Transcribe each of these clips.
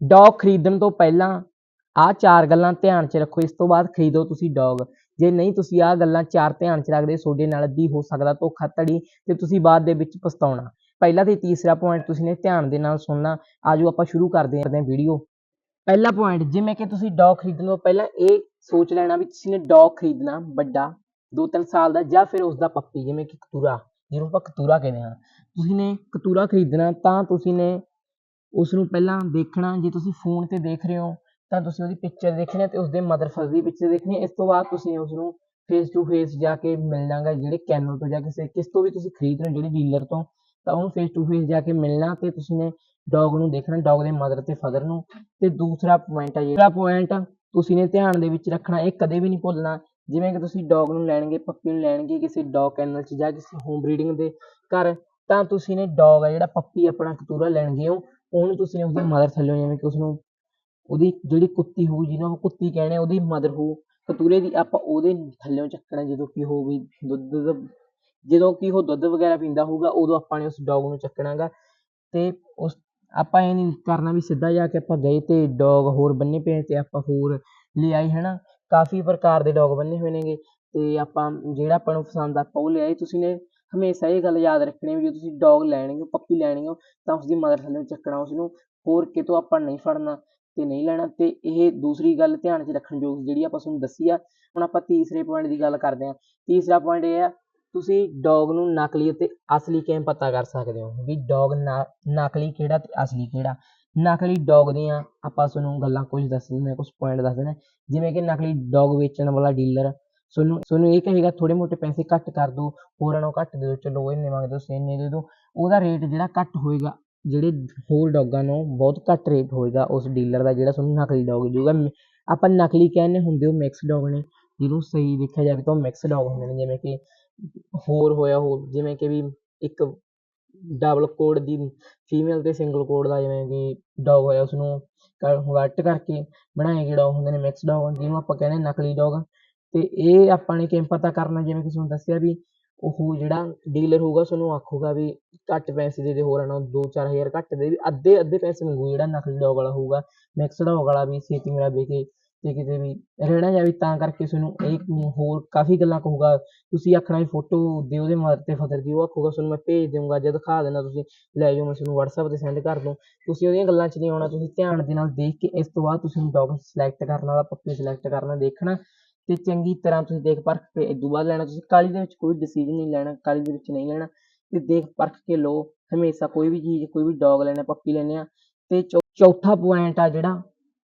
Dog ਖਰੀਦਣ ਤੋਂ ਪਹਿਲਾਂ ਆਹ ਚਾਰ ਗੱਲਾਂ ਧਿਆਨ 'ਚ ਰੱਖੋ, ਇਸ ਤੋਂ ਬਾਅਦ ਖਰੀਦੋ ਤੁਸੀਂ ਡੌਗ ਜੇ ਨਹੀਂ, ਤੁਸੀਂ ਆਹ ਗੱਲਾਂ ਚਾਰ ਧਿਆਨ 'ਚ ਰੱਖਦੇ, ਤੁਹਾਡੇ ਨਾਲ ਵੀ ਹੋ ਸਕਦਾ ਧੋਖਾ ਧੜੀ ਤੇ ਤੁਸੀਂ ਬਾਅਦ ਦੇ ਵਿੱਚ ਪਛਤਾਉਣਾ। ਪਹਿਲਾ ਤੇ ਤੀਸਰਾ ਪੁਆਇੰਟ ਤੁਸੀਂ ਨੇ ਧਿਆਨ ਦੇ ਨਾਲ ਸੁਣਨਾ। ਆਜੋ ਆਪਾਂ ਸ਼ੁਰੂ ਕਰਦੇ ਹਾਂ ਵੀਡੀਓ ਪਹਿਲਾ ਪੁਆਇੰਟ ਜਿਵੇਂ ਕਿ ਤੁਸੀਂ ਡੌਗ ਖਰੀਦਣ ਤੋਂ ਪਹਿਲਾਂ ਇਹ ਸੋਚ ਲੈਣਾ ਵੀ ਤੁਸੀਂ ਨੇ ਡੌਗ ਖਰੀਦਣਾ ਵੱਡਾ 2-3 ਸਾਲ ਦਾ ਜਾਂ ਫਿਰ ਉਸ ਦਾ ਪੱਪੀ, ਜਿਵੇਂ ਕਿ ਕਤੂਰਾ, ਜਿਹਨੂੰ ਆਪਾਂ ਕਤੂਰਾ ਕਹਿੰਦੇ ਹਾਂ। ਤੁਸੀਂ ਨੇ ਕਤੂਰਾ ਖਰੀਦਣਾ ਤਾਂ ਤੁਸੀਂ ਨੇ ਉਸ ਨੂੰ ਪਹਿਲਾਂ ਦੇਖਣਾ, ਜੇ ਤੁਸੀਂ ਫੋਨ ਤੇ ਦੇਖ ਰਹੇ ਹੋ, ਤਾਂ ਤੁਸੀਂ ਉਹਦੀ ਪਿਕਚਰ ਦੇਖਣੀ ਤੇ ਉਸਦੇ ਮਦਰ ਫਾਦਰ ਦੀ ਪਿਕਚਰ ਦੇਖਣੀ ਇਸ ਤੋਂ ਬਾਅਦ ਤੁਸੀਂ ਉਸ ਨੂੰ ਫੇਸ ਟੂ ਫੇਸ ਜਾ ਕੇ ਮਿਲਣਾਗਾ ਜਿਹੜੇ ਕੈਨਲ ਤੋਂ ਜਾਂ ਕਿਸੇ ਕਿਸ ਤੋਂ ਵੀ ਤੁਸੀਂ ਖਰੀਦ ਰਹੇ ਜਿਹੜੇ ਡੀਲਰ ਤੋਂ, ਤਾਂ ਉਹਨੂੰ ਫੇਸ ਟੂ ਫੇਸ ਜਾ ਕੇ ਮਿਲਣਾ ਤੇ ਤੁਸੀਂ ਨੇ ਡੌਗ ਨੂੰ ਦੇਖਣਾ ਡੌਗ ਦੇ ਮਦਰ ਤੇ ਫਾਦਰ ਨੂੰ। ਤੇ ਦੂਸਰਾ ਪੁਆਇੰਟ ਹੈ ਜਿਹੜਾ ਪੁਆਇੰਟ ਤੁਸੀਂ ਨੇ ਧਿਆਨ ਦੇ ਵਿੱਚ ਰੱਖਣਾ, ਇਹ ਕਦੇ ਵੀ ਨਹੀਂ ਭੁੱਲਣਾ। ਜਿਵੇਂ ਕਿ ਤੁਸੀਂ ਡੌਗ ਨੂੰ ਲੈਣਗੇ, ਪੱਪੀ ਨੂੰ ਲੈਣਗੇ ਕਿਸੇ ਡੌਗ ਕੈਨਲ 'ਚ ਜਾਂ ਕਿਸੇ ਹੋਮ ਬਰੀਡਿੰਗ ਦੇ ਘਰ, ਤਾਂ ਤੁਸੀਂ ਨੇ ਡੌਗ ਹੈ ਜਿਹੜਾ ਪੱਪੀ ਆਪਣਾ ਕਤੂਰਾ ਲੈਣਗੇ ਹੋ ਉਹਨੂੰ ਤੁਸੀਂ ਉਹਦੀ ਮਦਰ ਥੱਲੇ ਜਿਵੇਂ ਕਿ ਉਸਨੂੰ ਉਹਦੀ ਜਿਹੜੀ ਕੁੱਤੀ ਹੋਊ, ਜਿਹਨੂੰ ਆਪਾਂ ਕੁੱਤੀ ਕਹਿੰਦੇ ਆ ਉਹਦੀ ਮਦਰ ਹੋਊ। ਕਤੂਰੇ ਦੀ ਆਪਾਂ ਉਹਦੇ ਥੱਲਿਓਂ ਚੱਕਣਾ, ਜਦੋਂ ਕਿ ਉਹ ਵੀ ਦੁੱਧ ਦੁੱਧ ਜਦੋਂ ਕਿ ਉਹ ਦੁੱਧ ਵਗੈਰਾ ਪੀਂਦਾ ਹੋਊਗਾ, ਉਦੋਂ ਆਪਾਂ ਨੇ ਉਸ ਡੌਗ ਨੂੰ ਚੱਕਣਾਗਾ। ਤੇ ਉਸ ਆਪਾਂ ਇਹ ਨਹੀਂ ਕਰਨਾ ਵੀ ਸਿੱਧਾ ਜਾ ਕੇ ਆਪਾਂ ਗਏ ਤੇ ਡੌਗ ਹੋਰ ਬੰਨੇ ਪਏ ਤੇ ਆਪਾਂ ਹੋਰ ਲੈ ਆਏ ਹਨਾ। ਕਾਫੀ ਪ੍ਰਕਾਰ ਦੇ ਡੌਗ ਬੰਨੇ ਹੋਏ ਨੇਗੇ। ਤੇ ਆਪਾਂ ਜਿਹੜਾ ਆਪਾਂ ਨੂੰ ਪਸੰਦ ਆ, ਆਪਾਂ ਉਹ ਲੈ ਆਏ ਤੁਸੀਂ ਨੇ ਹਮੇਸ਼ਾ ਇਹ ਗੱਲ ਯਾਦ ਰੱਖਣੀ ਵੀ ਜੇ ਤੁਸੀਂ ਡੌਗ ਲੈਣੀ ਹੋ ਪੱਪੀ ਲੈਣੀ ਹੋ, ਤਾਂ ਉਸਦੀ ਮਦਰ ਥੱਲੇ ਚੱਕਣਾ, ਉਸਨੂੰ ਹੋਰ ਕਿਤੋਂ ਆਪਾਂ ਨਹੀਂ ਫੜਨਾ ਤੇ ਨਹੀਂ ਲੈਣਾ ਤੇ ਇਹ ਦੂਸਰੀ ਗੱਲ ਧਿਆਨ 'ਚ ਰੱਖਣ ਯੋਗ ਜਿਹੜੀ ਆਪਾਂ ਤੁਹਾਨੂੰ ਦੱਸੀ ਆ, ਹੁਣ ਆਪਾਂ ਤੀਸਰੇ ਪੁਆਇੰਟ ਦੀ ਗੱਲ ਕਰਦੇ ਹਾਂ। ਤੀਸਰਾ ਪੁਆਇੰਟ ਇਹ ਆ, ਤੁਸੀਂ ਡੌਗ ਨੂੰ ਨਕਲੀ ਅਤੇ ਅਸਲੀ ਕਿਵੇਂ ਪਤਾ ਕਰ ਸਕਦੇ ਹੋ? ਵੀ ਡੌਗ ਨਕਲੀ ਕਿਹੜਾ ਤੇ ਅਸਲੀ ਕਿਹੜਾ? ਨਕਲੀ ਡੌਗ ਦੀਆਂ ਆਪਾਂ ਤੁਹਾਨੂੰ ਗੱਲਾਂ ਕੁਝ ਦੱਸ ਦਿੰਦੇ ਹਾਂ, ਕੁਝ ਪੁਆਇੰਟ ਦੱਸ ਦਿੰਦੇ ਹਾਂ। ਜਿਵੇਂ ਕਿ ਨਕਲੀ ਡੌਗ ਵੇਚਣ ਵਾਲਾ ਡੀਲਰ ਤੁਹਾਨੂੰ ਤੁਹਾਨੂੰ ਇਹ ਕਹੇਗਾ ਥੋੜੇ ਮੋਟੇ ਪੈਸੇ ਘੱਟ ਕਰ ਦਿਓ, ਹੋਰਾਂ ਨੂੰ ਘੱਟ ਦੇ ਦਿਓ, ਚਲੋ ਇੰਨੇ ਮੰਗਦੇ ਹੋ ਇੰਨੇ ਦੇ ਦਿਓ। ਉਹਦਾ ਰੇਟ ਜਿਹੜਾ ਘੱਟ ਹੋਏਗਾ, ਜਿਹੜੇ ਹੋਰ ਡੌਗਾਂ ਨੂੰ ਬਹੁਤ ਘੱਟ ਰੇਟ ਹੋਏਗਾ ਉਸ ਡੀਲਰ ਦਾ ਜਿਹੜਾ ਤੁਹਾਨੂੰ ਨਕਲੀ ਡੌਗ ਦੇਊਗਾ ਆਪਾਂ ਨਕਲੀ ਕਹਿੰਦੇ ਹੁੰਦੇ ਉਹ ਮਿਕਸ ਡੌਗ ਨੇ। ਜਿਹਨੂੰ ਸਹੀ ਦੇਖਿਆ ਜਾਵੇ ਤਾਂ ਉਹ ਮਿਕਸ ਡੌਗ ਹੁੰਦੇ ਨੇ, ਜਿਵੇਂ ਕਿ ਹੋਰ ਹੋਇਆ ਹੋਰ, ਜਿਵੇਂ ਕਿ ਵੀ ਇੱਕ ਡਬਲ ਕੋਡ ਦੀ ਫੀਮੇਲ ਤੇ ਸਿੰਗਲ ਕੋਡ ਦਾ ਜਿਵੇਂ ਕਿ ਡੌਗ ਹੋਇਆ, ਉਸਨੂੰ ਕਨਵਰਟ ਕਰਕੇ ਬਣਾਏ ਗਏ ਡੌਗ ਹੁੰਦੇ ਨੇ ਮਿਕਸ ਡੌਗ, ਜਿਹਨੂੰ ਆਪਾਂ ਕਹਿੰਦੇ ਨਕਲੀ ਡੌਗ। ਤੇ ਇਹ ਆਪਾਂ ਨੇ ਕਿਵੇਂ ਪਤਾ ਕਰਨਾ, ਜਿਵੇਂ ਕਿ ਤੁਹਾਨੂੰ ਦੱਸਿਆ ਵੀ ਉਹ ਜਿਹੜਾ ਡੀਲਰ ਹੋਊਗਾ ਤੁਹਾਨੂੰ ਆਖੂਗਾ ਵੀ ਘੱਟ ਪੈਸੇ ਦੇ ਦੇ ਹੋਰਾਂ ਨਾਲੋਂ ਦੋ ਚਾਰ ਹਜ਼ਾਰ ਘੱਟ ਦੇ, ਵੀ ਅੱਧੇ ਅੱਧੇ ਪੈਸੇ ਮੰਗੂ, ਜਿਹੜਾ ਨਕਲੀ ਡੌਗ ਵਾਲਾ ਹੋਊਗਾ ਮਿਕਸ ਡੌਗ ਵਾਲਾ ਵੀ ਛੇਤੀ ਮੇਰਾ ਵਿਕੇ ਤੇ ਕਿਤੇ ਵੀ ਰਹਿਣਾ ਜਾਵੇ ਤਾਂ ਕਰਕੇ ਤੁਹਾਨੂੰ ਇਹ ਹੋਰ ਕਾਫੀ ਗੱਲਾਂ ਕਹੂਗਾ। ਤੁਸੀਂ ਆਖਣਾ ਵੀ ਫੋਟੋ ਦੇ ਉਹਦੇ ਮਦਰ ਤੇ ਫਾਦਰ ਦੀ ਉਹ ਆਖੂਗਾ ਤੁਹਾਨੂੰ ਮੈਂ ਭੇਜ ਦਊਂਗਾ, ਜਾਂ ਦਿਖਾ ਦੇਣਾ ਤੁਸੀਂ, ਲੈ ਜਾਓ, ਮੈਂ ਤੁਹਾਨੂੰ WhatsApp ਤੇ ਸੈਂਡ ਕਰ ਦੂੰ। ਤੁਸੀਂ ਉਹਦੀਆਂ ਗੱਲਾਂ 'ਚ ਨਹੀਂ ਆਉਣਾ, ਤੁਸੀਂ ਧਿਆਨ ਦੇ ਨਾਲ ਦੇਖ ਕੇ ਇਸ ਤੋਂ ਬਾਅਦ ਤੁਸੀਂ ਡੌਗ ਸਿਲੈਕਟ ਕਰਨਾ ਉਹਦਾ ਪੱਪੀ ਸਿਲੈਕਟ ਕਰਨਾ ਦੇਖਣਾ। ਤੇ ਚੰਗੀ ਤਰ੍ਹਾਂ ਤੁਸੀਂ ਦੇਖ ਪਰਖ ਕੇ ਇਸ ਤੋਂ ਬਾਅਦ ਲੈਣਾ, ਤੁਸੀਂ ਕਾਹਲੀ ਦੇ ਵਿੱਚ ਕੋਈ ਡਿਸੀਜਨ ਨਹੀਂ ਲੈਣਾ ਕਾਹਲੀ ਦੇ ਵਿੱਚ ਨਹੀਂ ਲੈਣਾ, ਤੇ ਦੇਖ ਪਰਖ ਕੇ ਲਓ, ਹਮੇਸ਼ਾ ਕੋਈ ਵੀ ਚੀਜ਼, ਕੋਈ ਵੀ ਡੌਗ ਲੈਣਾ ਪੱਪੀ ਲੈਣੇ ਆ, ਤੇ ਚੌਥਾ ਪੁਆਇੰਟ ਆ ਜਿਹੜਾ,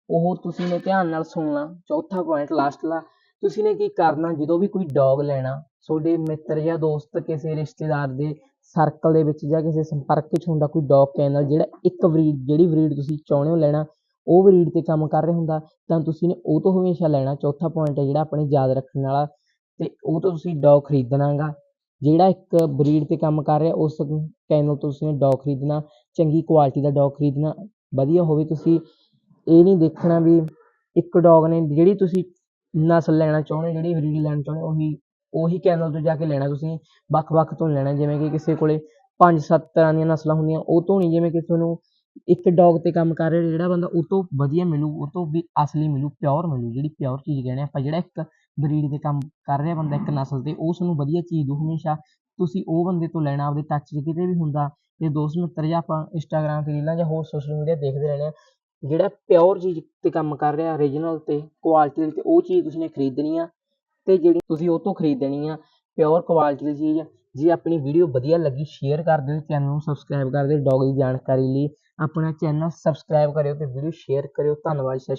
ਉਹ ਤੁਸੀਂ ਨੇ ਧਿਆਨ ਨਾਲ ਸੁਣਨਾ, ਚੌਥਾ ਪੁਆਇੰਟ ਲਾਸਟ ਲਾ ਤੁਸੀਂ ਨੇ ਕੀ ਕਰਨਾ, ਜਦੋਂ ਵੀ ਕੋਈ ਡੌਗ ਲੈਣਾ, ਤੁਹਾਡੇ ਮਿੱਤਰ ਜਾਂ ਦੋਸਤ, ਕਿਸੇ ਰਿਸ਼ਤੇਦਾਰ ਦੇ ਸਰਕਲ ਦੇ ਵਿੱਚ ਜਾਂ ਕਿਸੇ ਸੰਪਰਕ ਵਿੱਚ ਹੁੰਦਾ, ਕੋਈ ਡੌਗ ਕੈਨਲ ਜਿਹੜਾ ਇੱਕ ਬਰੀਡ ਜਿਹੜੀ ਬਰੀਡ ਤੁਸੀਂ ਚਾਹੁੰਦੇ ਹੋ ਲੈਣਾ ਉਹ ਬਰੀਡ ਤੇ ਕੰਮ ਕਰ ਰਿਹਾ ਹੁੰਦਾ, ਤਾਂ ਤੁਸੀਂ ਨੇ ਉਹ ਤੋਂ ਹਮੇਸ਼ਾ ਲੈਣਾ, ਚੌਥਾ ਪੁਆਇੰਟ ਹੈ ਜਿਹੜਾ ਆਪਣੇ ਯਾਦ ਰੱਖਣ ਵਾਲਾ, ਤੇ ਉਹ ਤੋਂ ਤੁਸੀਂ ਡੌਗ ਖਰੀਦਣਾਗਾ ਜਿਹੜਾ ਇੱਕ ਬਰੀਡ ਤੇ ਕੰਮ ਕਰ ਰਿਹਾ, ਉਸ ਕੈਨਲ ਤੋਂ ਤੁਸੀਂ ਨੇ ਡੌਗ ਖਰੀਦਣਾ, ਚੰਗੀ ਕੁਆਲਿਟੀ ਦਾ ਡੌਗ ਖਰੀਦਣਾ, ਵਧੀਆ ਹੋਵੇ ਤੁਸੀਂ। ਇਹ ਨਹੀਂ ਦੇਖਣਾ ਵੀ ਇੱਕ ਡੌਗ ਨੇ ਜਿਹੜੀ ਤੁਸੀਂ ਨਸਲ ਲੈਣਾ ਚਾਹੁੰਦੇ, ਜਿਹੜੀ ਬਰੀਡ ਲੈਣਾ ਚਾਹੁੰਦੇ, ਉਹੀ ਉਹੀ ਕੈਨਲ ਤੋਂ ਜਾ ਕੇ ਲੈਣਾ ਤੁਸੀਂ। ਵੱਖ-ਵੱਖ ਤੋਂ ਲੈਣਾ, ਜਿਵੇਂ ਕਿ ਕਿਸੇ ਕੋਲੇ ਪੰਜ ਸੱਤ ਤਰ੍ਹਾਂ ਦੀਆਂ ਨਸਲਾਂ ਹੁੰਦੀਆਂ, ਉਹ ਤੋਂ ਨਹੀਂ, ਜਿਵੇਂ ਕਿ ਤੁਹਾਨੂੰ ਇੱਕ ਡੌਗ ਤੇ ਕੰਮ ਕਰ ਰਿਹਾ, ਜਿਹੜਾ ਬੰਦਾ ਉਹ ਤੋਂ ਵਧੀਆ ਮਿਲੂ, ਉਹ ਤੋਂ ਵੀ ਅਸਲੀ ਮਿਲੂ ਪਿਓਰ ਮਿਲੂ, ਜਿਹੜੀ ਪਿਓਰ ਚੀਜ਼ ਕਹਿੰਦੇ ਆਪਾਂ, ਜਿਹੜਾ ਇੱਕ ਬਰੀਡ ਤੇ ਕੰਮ ਕਰ ਰਿਹਾ ਬੰਦਾ, ਇੱਕ ਨਸਲ ਤੇ, ਉਹ ਤੁਹਾਨੂੰ ਵਧੀਆ ਚੀਜ਼ ਦਿਉ ਹਮੇਸ਼ਾ। ਤੁਸੀਂ ਉਹ ਬੰਦੇ ਤੋਂ ਲੈਣਾ, ਆਪਦੇ ਟੱਚ 'ਚ ਕਿਤੇ ਵੀ ਹੁੰਦਾ ਅਤੇ ਦੋਸਤ ਮਿੱਤਰ ਜਾਂ ਆਪਾਂ ਇੰਸਟਾਗ੍ਰਾਮ ਤੇ ਰੀਲਾਂ ਜਾਂ ਹੋਰ ਸੋਸ਼ਲ ਮੀਡੀਆ ਦੇਖਦੇ ਰਹਿੰਦੇ ਹਾਂ, ਜਿਹੜਾ ਪਿਓਰ ਚੀਜ਼ ਤੇ ਕੰਮ ਕਰ ਰਿਹਾ ਓਰੀਜਨਲ ਤੇ ਕੁਆਲਿਟੀ ਤੇ, ਉਹ ਚੀਜ਼ ਤੁਸੀਂ ਨੇ ਖਰੀਦਣੀ ਆ ਅਤੇ ਜਿਹੜੀ ਤੁਸੀਂ ਉਹ ਤੋਂ ਖਰੀਦਣੀ ਆ ਪਿਓਰ ਕੁਆਲਿਟੀ ਦੀ ਚੀਜ਼ ਜੇ ਆਪਣੀ ਵੀਡੀਓ ਵਧੀਆ ਲੱਗੀ ਸ਼ੇਅਰ ਕਰ ਦਿਓ ਚੈਨਲ ਨੂੰ ਸਬਸਕ੍ਰਾਈਬ ਕਰ ਦਿਓ ਡੌਗ ਦੀ ਜਾਣਕਾਰੀ ਲਈ ਆਪਣਾ ਚੈਨਲ ਸਬਸਕ੍ਰਾਈਬ ਕਰਿਓ ਤੇ ਵੀਡੀਓ ਸ਼ੇਅਰ ਕਰਿਓ। ਧੰਨਵਾਦ, ਸਤਿ